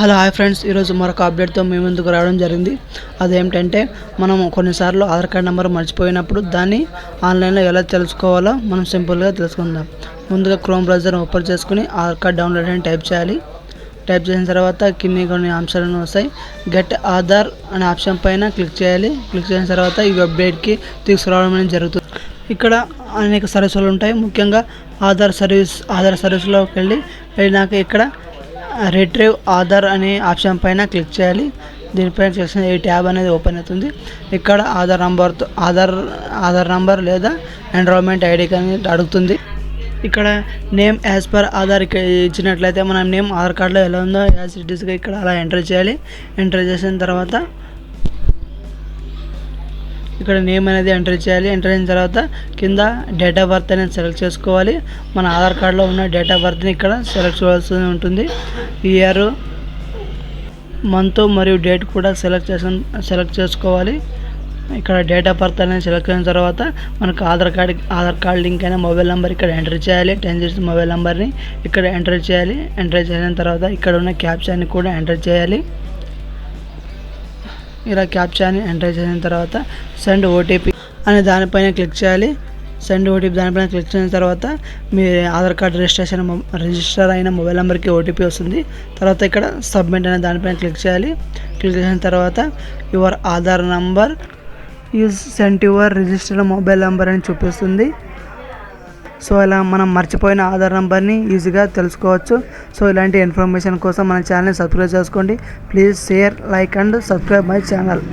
Hello hi friends. ఈరోజు మరొక అప్డేట్తో మేము ముందుకు రావడం జరిగింది. అదేమిటంటే మనం కొన్నిసార్లు ఆధార్ కార్డ్ నెంబర్ మర్చిపోయినప్పుడు దాన్ని ఆన్లైన్లో ఎలా తెలుసుకోవాలో మనం సింపుల్గా తెలుసుకుందాం. ముందుగా క్రోమ్ బ్రౌజర్ ఓపెన్ చేసుకుని ఆధార్ కార్డ్ డౌన్లోడ్ అని టైప్ చేయాలి. టైప్ చేసిన తర్వాత కింది కొన్ని అంశాలను వస్తాయి. గెట్ ఆధార్ అనే ఆప్షన్ పైన క్లిక్ చేయాలి. క్లిక్ చేసిన తర్వాత ఈ వెబ్సైట్కి తీసుకురావడం అనేది జరుగుతుంది. ఇక్కడ అనేక సర్వీసులు ఉంటాయి. ముఖ్యంగా ఆధార్ సర్వీస్ ఆధార్ సర్వీస్లోకి వెళ్ళి వెళ్ళినాక ఇక్కడ రిట్రీవ్ ఆధార్ అనే ఆప్షన్ పైన క్లిక్ చేయాలి. దీనిపైన చేసిన ఈ ట్యాబ్ అనేది ఓపెన్ అవుతుంది. ఇక్కడ ఆధార్ నంబర్తో ఆధార్ ఆధార్ నంబర్ లేదా ఎన్రోల్మెంట్ ఐడి కానీ అడుగుతుంది. ఇక్కడ నేమ్ యాజ్ పర్ ఆధార్ ఇచ్చినట్లయితే మనం నేమ్ ఆధార్ కార్డులో ఎలా ఉందో యాజ్ ఇట్ ఈస్గా ఇక్కడ అలా ఎంటర్ చేయాలి. ఎంటర్ చేసిన తర్వాత ఇక్కడ నేమ్ అనేది ఎంటర్ చేయాలి. ఎంటర్ అయిన తర్వాత కింద డేట్ ఆఫ్ బర్త్ అనేది సెలెక్ట్ చేసుకోవాలి. మన ఆధార్ కార్డులో ఉన్న డేట్ ఆఫ్ బర్త్ని ఇక్కడ సెలెక్ట్ చేయాల్సి ఉంటుంది. ఇయర్ మంత్ మరియు డేట్ కూడా సెలెక్ట్ చేసిన సెలెక్ట్ చేసుకోవాలి. ఇక్కడ డేట్ ఆఫ్ బర్త్ అనేది సెలెక్ట్ అయిన తర్వాత మనకు Aadhaar card Aadhaar card link అయిన మొబైల్ నెంబర్ ఇక్కడ ఎంటర్ చేయాలి. టెన్ డిజిట్స్ మొబైల్ నెంబర్ని ఇక్కడ ఎంటర్ చేయాలి. ఎంటర్ చేసిన తర్వాత ఇక్కడ ఉన్న క్యాప్షన్ని కూడా ఎంటర్ చేయాలి. ఇలా క్యాప్చాని ఎంటర్ చేసిన తర్వాత సెండ్ ఓటీపీ అనే దానిపైన క్లిక్ చేయాలి. సెండ్ ఓటీపీ దానిపైన క్లిక్ చేసిన తర్వాత మీ ఆధార్ కార్డ్ రిజిస్ట్రేషన్ రిజిస్టర్ అయిన మొబైల్ నెంబర్కి ఓటీపీ వస్తుంది. తర్వాత ఇక్కడ సబ్మిట్ అనే దానిపైన క్లిక్ చేయాలి. క్లిక్ చేసిన తర్వాత your Aadhaar number is sent your registered mobile number అని చూపిస్తుంది. సో ఇలా మనం మర్చిపోయిన ఆధార్ నెంబర్ని ఈజీగా తెలుసుకోవచ్చు. సో ఇలాంటి ఇన్ఫర్మేషన్ కోసం మన ఛానల్ని సబ్స్క్రైబ్ చేసుకోండి. Please share like and subscribe my channel.